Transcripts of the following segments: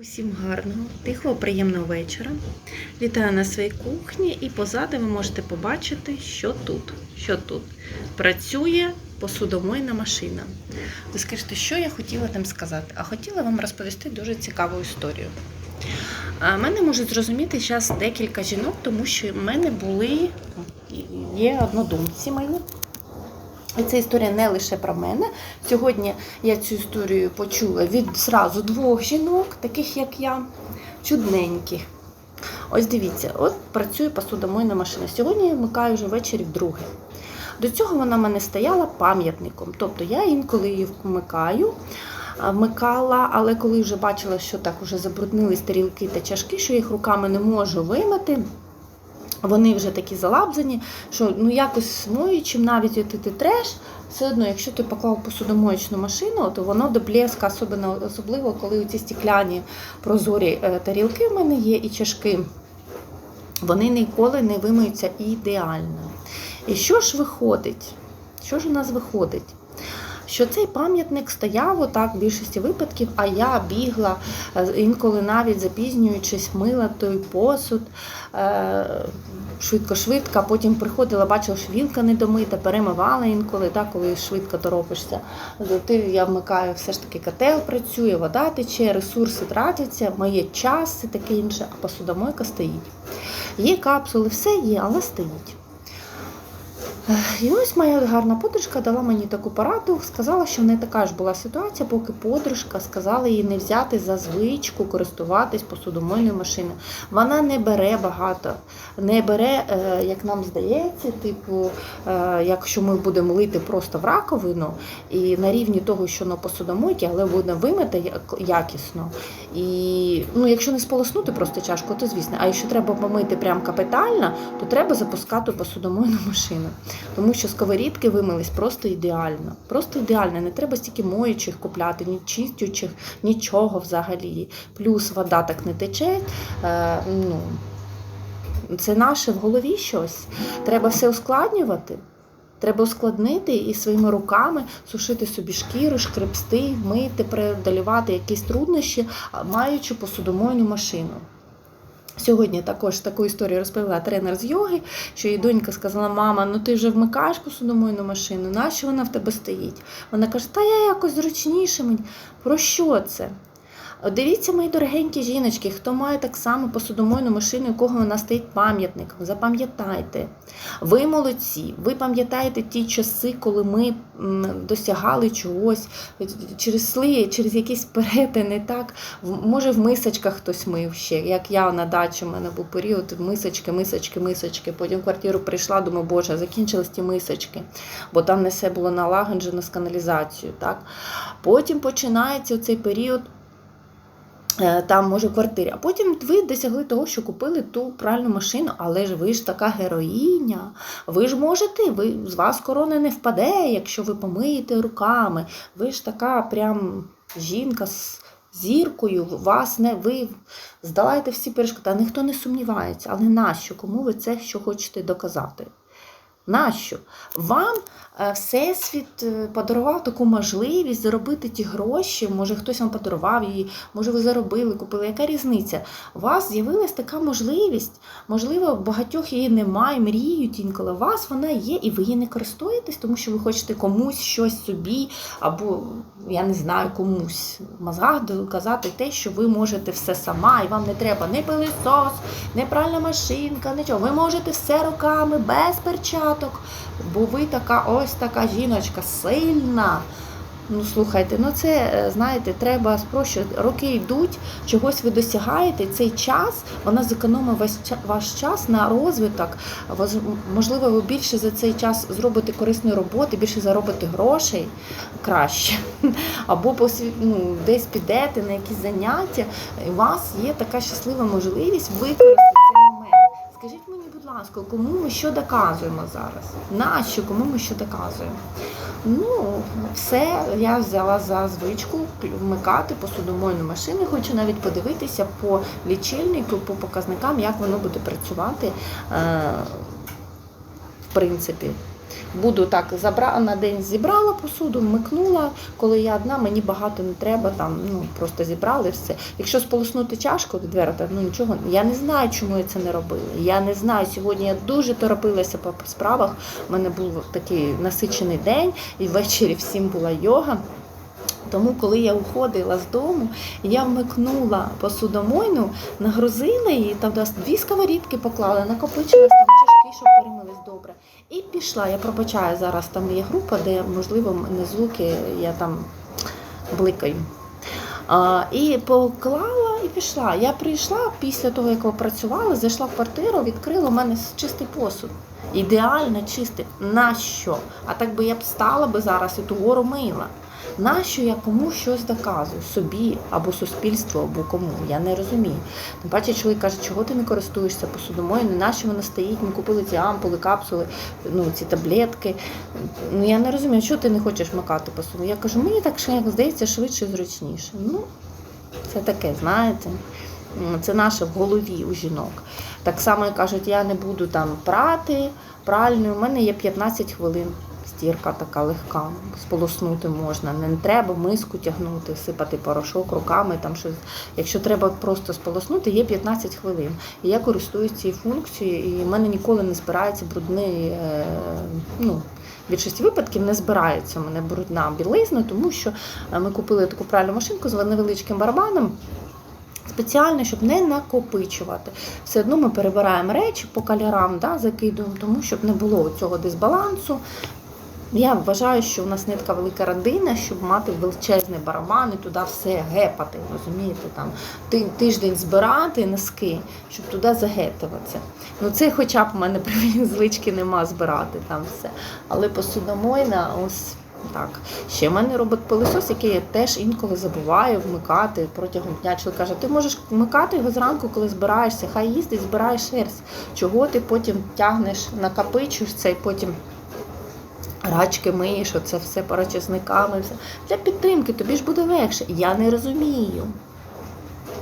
Усім гарного, тихого, приємного вечора. Вітаю на своїй кухні і позаду ви можете побачити, що тут. Що тут працює посудомийна машина. Ви скажете, що я хотіла там сказати? А хотіла вам розповісти дуже цікаву історію. А мене можуть зрозуміти зараз декілька жінок, тому що в мене були є однодумці мої. І ця історія не лише про мене. Сьогодні я цю історію почула від зразу двох жінок, таких як я, чудненьких. Ось дивіться, от працює посудомийна машина. Сьогодні я вмикаю вже ввечері вдруге. До цього вона в мене стояла пам'ятником. Тобто я інколи її вмикаю, вмикала, але коли вже бачила, що так вже забруднились тарілки та чашки, що їх руками не можу вимити. Вони вже такі залабзані, що ну якось миючим, навіть як ти треш, все одно, якщо ти поклав посудомоєчну машину, то воно до блеска, особливо, особливо коли ці стікляні прозорі е, тарілки в мене є і чашки, вони ніколи не вимиються ідеально. І що ж виходить? Що ж у нас виходить? Що цей пам'ятник стояв отак в більшості випадків, а я бігла е, інколи навіть запізнюючись, мила той посуд е, швидко-швидко, потім приходила, бачила, що вілка не домита, перемивала інколи, так, коли швидко торопишся. Ти я вмикаю, все ж таки котел працює, вода тече, ресурси тратяться, моє час і таке інше, а посудомойка стоїть. Є капсули, все є, але стоїть. І ось моя гарна подружка дала мені таку пораду, сказала, що не така ж була ситуація, поки подружка сказала їй не взяти за звичку користуватись посудомийною машиною. Вона не бере багато, не бере, е, як нам здається, типу, е, якщо ми будемо лити просто в раковину і на рівні того, що на посудомойці, але буде вимити як- якісно. І ну, якщо не сполоснути просто чашку, то звісно. А якщо треба помити прям капітально, то треба запускати посудомойну машину. Тому що сковорідки вимились просто ідеально. Просто ідеально. Не треба стільки моючих купляти, ні чистючих, нічого взагалі. Плюс вода так не тече. Е, ну, це наше в голові щось. Треба все ускладнювати. Треба ускладнити і своїми руками сушити собі шкіру, шкребсти, мити, преодолівати якісь труднощі, маючи посудомойну машину. Сьогодні також таку історію розповіла тренер з йоги, що її донька сказала: мама, ну ти вже вмикаєш посудомийну машину, нащо вона в тебе стоїть? Вона каже, та я якось зручніше мені. Про що це? Дивіться, мої дорогенькі жіночки, хто має так само посудомойну машину, у кого вона стоїть пам'ятником, запам'ятайте. Ви молодці, ви пам'ятаєте ті часи, коли ми досягали чогось, через сли, через якісь перетини, так? Може, в мисочках хтось мив ще, як я на дачі, в мене був період мисочки, мисочки, мисочки. Потім в квартиру прийшла, думаю, боже, закінчились ті мисочки, бо там не все було налагоджено з каналізацією. Так? Потім починається цей період. Е, Там, може, квартирі. А потім ви досягли того, що купили ту пральну машину, але ж ви ж така героїня. Ви ж можете, ви, з вас корона не впаде, якщо ви помиєте руками. Ви ж така прям жінка з зіркою, вас не ви здолаєте всі перешкоди. Ніхто не сумнівається. Але нащо? Кому ви це що хочете доказати? Нащо? Вам е, Всесвіт е, подарував таку можливість заробити ті гроші, може хтось вам подарував її, може ви заробили, купили. Яка різниця? У вас з'явилась така можливість, можливо, багатьох її немає, мріють інколи. У вас вона є, і ви її не користуєтесь, тому що ви хочете комусь щось собі, або я не знаю, комусь в мозгах доказати те, що ви можете все сама, і вам не треба ні пилисос, ні пральна машинка, нічого. Ви можете все руками, без перчаток, бо ви така ось така жіночка сильна. Ну, слухайте, ну це, е, знаєте, треба спрощувати. Роки йдуть, чогось ви досягаєте, цей час, вона зекономить ваш, ваш час на розвиток. Можливо, ви більше за цей час зробите корисної роботи, більше заробите грошей краще. Або ну, десь підете на якісь заняття. І у вас є така щаслива можливість використати ласка, кому ми що доказуємо зараз? Нащо, кому ми що доказуємо? Ну, все, я взяла за звичку вмикати посудомойну машину. Хочу навіть подивитися по лічильнику, по показникам, як воно буде працювати. Е, в принципі. Буду так забра... на день зібрала посуду, микнула. Коли я одна, мені багато не треба, там ну просто зібрали все. Якщо сполоснути чашку до двері, то ну нічого. Я не знаю, чому я це не робила. Я не знаю. Сьогодні я дуже торопилася по справах. У мене був такий насичений день, і ввечері всім була йога. Тому, коли я уходила з дому, я вмикнула посудомойну, нагрузила її, там дві сковорідки поклала, накопичилась там чашки, щоб добре. І пішла. Я пробачаю зараз. Там є група, де можливо не звуки, я там бликаю. А, і поклала і пішла. Я прийшла після того, як опрацювала, зайшла в квартиру, відкрила у мене чистий посуд. Ідеально чистий. Нащо? А так би я б стала би зараз і ту гору мила. Нащо я комусь щось доказую собі або суспільству, або кому? Я не розумію. Тим паче чоловік каже, чого ти не користуєшся посудомоєю, нащо вона стоїть, ми купили ці ампули, капсули, ну ці таблетки. Ну я не розумію, чого ти не хочеш макати посуду. Я кажу, мені так здається швидше і зручніше. Ну, це таке, знаєте. Це наше в голові у жінок. Так само кажуть, я не буду там прати, пральною. У мене є 15 хвилин. Стірка така легка, сполоснути можна. Не треба миску тягнути, сипати порошок руками. Там щось. Якщо треба просто сполоснути, є 15 хвилин. І я користуюсь цією функцією, і в мене ніколи не збирається брудний. Е, ну, в більшості випадків не збирається у мене брудна білизна, тому що е, ми купили таку пральну машинку з невеличким барабаном. Спеціально, щоб не накопичувати. Все одно ми перебираємо речі по кольорам, да, закидуємо, тому щоб не було цього дисбалансу. Я вважаю, що у нас не така велика родина, щоб мати величезний барабан і туди все гепати. Розумієте, там ти- тиждень збирати носки, щоб туди загетуватися. Ну це хоча б у мене звички нема збирати там все. Але посудомойна, ось так. Ще в мене робот пилосос, який я теж інколи забуваю вмикати протягом дня. Чоловік каже, ти можеш вмикати його зранку, коли збираєшся, хай їздить, збирає шерсть. Чого ти потім тягнеш, накопичуєш це і потім. Рачки миєш, оце все парачесниками. Все. Для підтримки тобі ж буде легше. Я не розумію.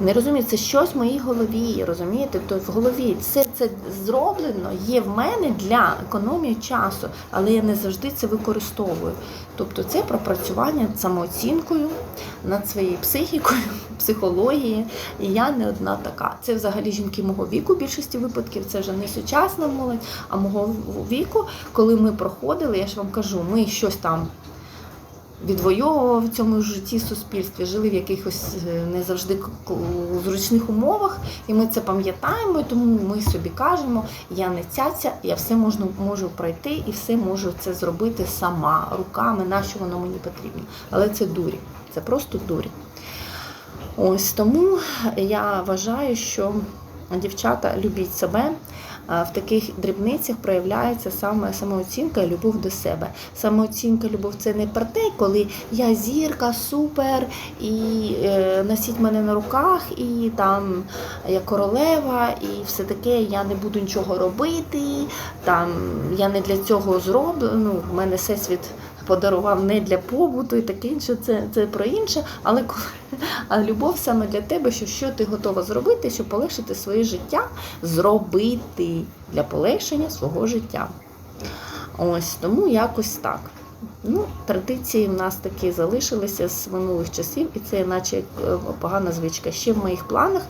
Не розумію, це щось в моїй голові, розумієте? То в голові все це зроблено є в мене для економії часу, але я не завжди це використовую. Тобто це пропрацювання над самооцінкою, над своєю психікою, психологією. І я не одна така. Це взагалі жінки мого віку, в більшості випадків, це вже не сучасна молодь, а мого віку, коли ми проходили, я ж вам кажу, ми щось там відвоювали в цьому житті суспільстві, жили в якихось е, не завжди зручних умовах, і ми це пам'ятаємо, тому ми собі кажемо, я не цяця, я все можу, можу пройти і все можу це зробити сама, руками, нащо воно мені потрібно. Але це дурі, це просто дурі. Ось тому я вважаю, що дівчата любіть себе. В таких дрібницях проявляється саме самооцінка і любов до себе. Самооцінка, любов це не про те, коли я зірка, супер, і е, носіть мене на руках, і там я королева, і все таке, я не буду нічого робити. Там я не для цього зроблю. Ну, в мене всесвіт подарував не для побуту і таке інше. Це, це про інше. Але а любов саме для тебе, що, що ти готова зробити, щоб полегшити своє життя, зробити для полегшення свого життя. Ось тому якось так. Ну, традиції в нас такі залишилися з минулих часів, і це наче е, погана звичка. Ще в моїх планах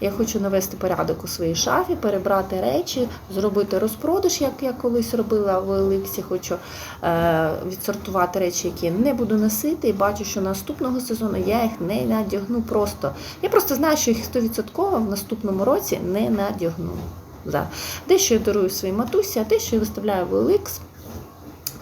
я хочу навести порядок у своїй шафі, перебрати речі, зробити розпродаж, як я колись робила в Еликсі. Хочу е, відсортувати речі, які не буду носити, і бачу, що наступного сезону я їх не надягну просто. Я просто знаю, що їх 100% в наступному році не надягну. Дещо я дарую своїй матусі, а дещо я виставляю в OLX,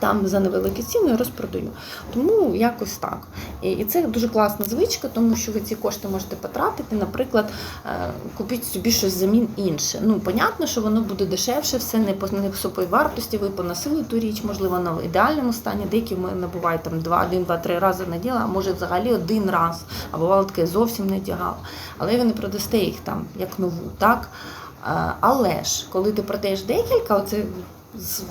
там за невеликі ціни розпродаю. Тому якось так. І це дуже класна звичка, тому що ви ці кошти можете потратити. Наприклад, е, купіть собі щось замін інше. Ну, понятно, що воно буде дешевше, все не по не по вартості. Ви поносили ту річ, можливо, на ідеальному стані. Деякі в мене бувають там два, один, два, три рази на діло, а може взагалі один раз. А бувало таке зовсім не тягало. Але ви не продасте їх там як нову, так? Е, Але ж, коли ти продаєш декілька, оце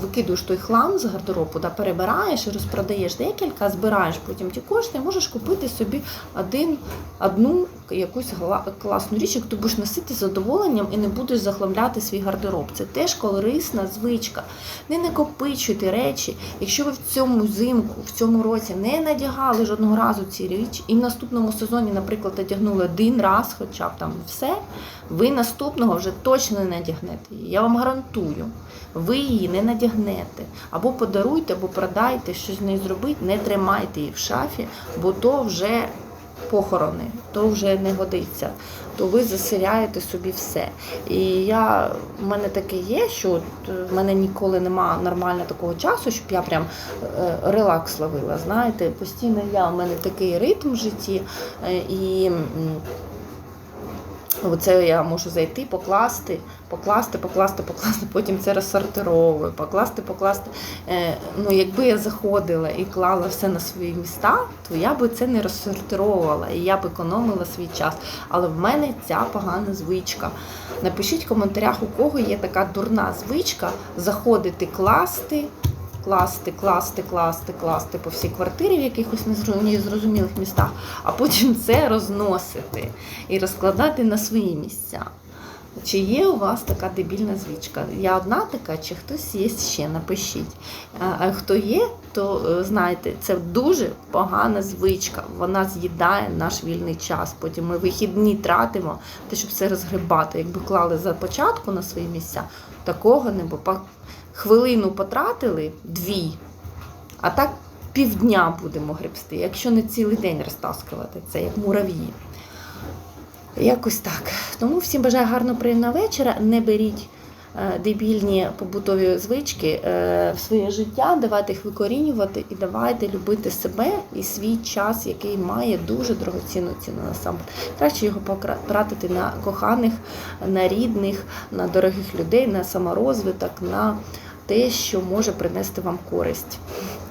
викидуєш той хлам з гардеробу, да, перебираєш і розпродаєш декілька, збираєш потім ті кошти, і можеш купити собі один, одну якусь класну річ, яку ти будеш носити з задоволенням і не будеш захламляти свій гардероб. Це теж корисна звичка. Не накопичуйте речі. Якщо ви в цьому зимку, в цьому році не надягали жодного разу ці речі, і в наступному сезоні, наприклад, одягнули один раз, хоча б там все, ви наступного вже точно не надягнете. Я вам гарантую. Ви її не надягнете. Або подаруйте, або продайте, щось з нею зробіть, не тримайте її в шафі, бо то вже похорони, то вже не годиться. То ви засиряєте собі все. І я, в мене таке є, що от, е, в мене ніколи нема нормально такого часу, щоб я прям е, релакс ловила. Знаєте, постійно я, у мене такий ритм в житті, е, і Оце я можу зайти, покласти, покласти, покласти, покласти, потім це розсортировую, покласти, покласти. Е, ну, якби я заходила і клала все на свої міста, то я би це не розсортировувала і я б економила свій час. Але в мене ця погана звичка. Напишіть в коментарях, у кого є така дурна звичка заходити класти. Класти, класти, класти, класти по всій квартирі в якихось незрозумілих містах, а потім це розносити і розкладати на свої місця. Чи є у вас така дебільна звичка? Я одна така, чи хтось є ще? Напишіть. А, хто є, то е, знайте, це дуже погана звичка. Вона з'їдає наш вільний час. Потім ми вихідні тратимо, те, щоб все розгребати. Якби клали за початку на свої місця, такого не було. Хвилину потратили дві, а так півдня будемо гребсти, якщо не цілий день розтаскувати це, як мурав'ї. Якось так. Тому всім бажаю гарного приємного вечора. Не беріть е, дебільні побутові звички е, в своє життя, давайте їх викорінювати і давайте любити себе і свій час, який має дуже дорогоцінну ціну насамперед. Краще його покра- тратити на коханих, на рідних, на дорогих людей, на саморозвиток, на те, що може принести вам користь.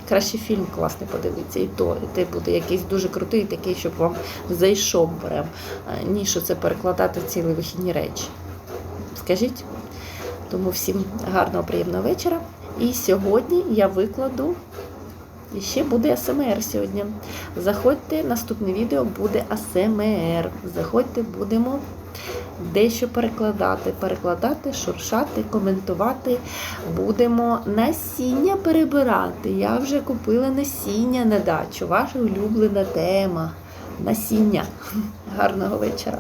Краще фільм класний подивитися, і то і те буде якийсь дуже крутий, такий, щоб вам зайшов берем, е, ніж це перекладати в цілі вихідні речі. Скажіть? Тому всім гарного, приємного вечора. І сьогодні я викладу. І ще буде АСМР сьогодні. Заходьте, наступне відео буде АСМР. Заходьте, будемо дещо перекладати, перекладати, шуршати, коментувати. Будемо насіння перебирати. Я вже купила насіння на дачу. Ваша улюблена тема. Насіння. Гарного вечора.